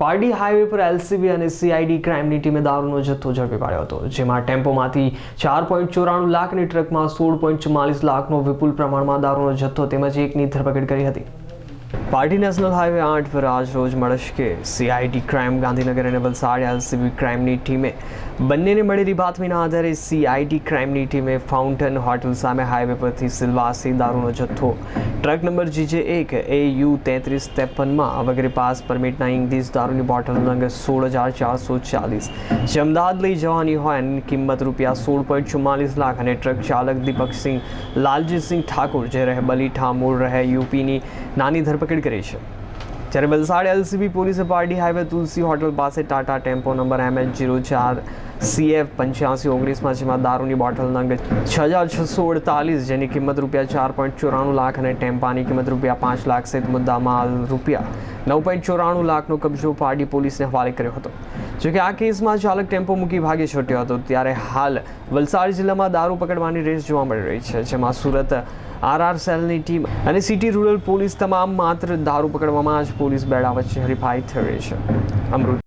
Pardi highway પર LCB અને CID ક્રાઇમની ટીમે દારૂનો જથ્થો ઝડપી પાડ્યો હતો, જેમાં ટેમ્પોમાંથી ચાર પોઈન્ટ ચોરાણું લાખની ટ્રકમાં સોળ પોઈન્ટ ચુમ્માલીસ લાખનો વિપુલ પ્રમાણમાં દારૂનો જથ્થો તેમજ એકની ધરપકડ કરી હતી. પાર્ટી નેશનલ હાઈવે આઠ પર આજ રોજ મળસ્કે સીઆઈડી ક્રાઇમ ગાંધીનગર અને વલસાડ એલસીબી ક્રાઇમની ટીમે બંનેને મળેલી બાતમીના આધારે સીઆઈડી ક્રાઇમની ટીમે ફાઉન્ટન હોટલ સામે હાઈવે પરથી સિલવાસી દારૂનો જથ્થો ટ્રક નંબર જીજે એક એ યુ તેત્રીસ ત્રેપનમાં વગેરે પાસ પરમિટના ઇંગ્લિશ દારૂની બોટલ નંગ સોળ હજાર ચારસો ચાલીસ જે અમદાવાદ લઈ જવાની હોય અને કિંમત રૂપિયા સોળ પોઈન્ટ ચુમ્માલીસ લાખ અને ટ્રક ચાલક દીપકસિંહ લાલજીતસિંહ ઠાકુર જે રહે બલીઠા મૂળ રહે યુપીની નાની ધરપકડ કરી છે જ્યારે વલસાડ એલસીબી પોલીસે પાર્ટી હાઈવે તુલસી હોટલ પાસે Tata tempo number M H zero ચાર સીએફ પંચ્યાસી ઓગણીસમાં, જેમાં દારૂની બોટલ નંગ છ હજાર છસો અડતાલીસ, જેની કિંમત રૂપિયા ચાર પોઈન્ટ ચોરાણું લાખ અને ટેમ્પાની કિંમત રૂપિયા પાંચ લાખ, સહિત મુદ્દામાં રૂપિયા નવ પોઈન્ટ ચોરાણું લાખનો કબજો પારડી પોલીસને હવાલે કર્યો હતો. જોકે આ કેસમાં ચાલક ટેમ્પો મૂકી ભાગી છૂટ્યો હતો, ત્યારે હાલ વલસાડ જિલ્લામાં દારૂ પકડવાની રેસ જોવા મળી રહી છે, જેમાં સુરત, આરઆર સેલની ટીમ અને સિટી રૂરલ પોલીસ તમામ માત્ર દારૂ પકડવામાં જ પોલીસ બેડા વચ્ચે હરીફાઈ થઈ રહી છે. અમૃત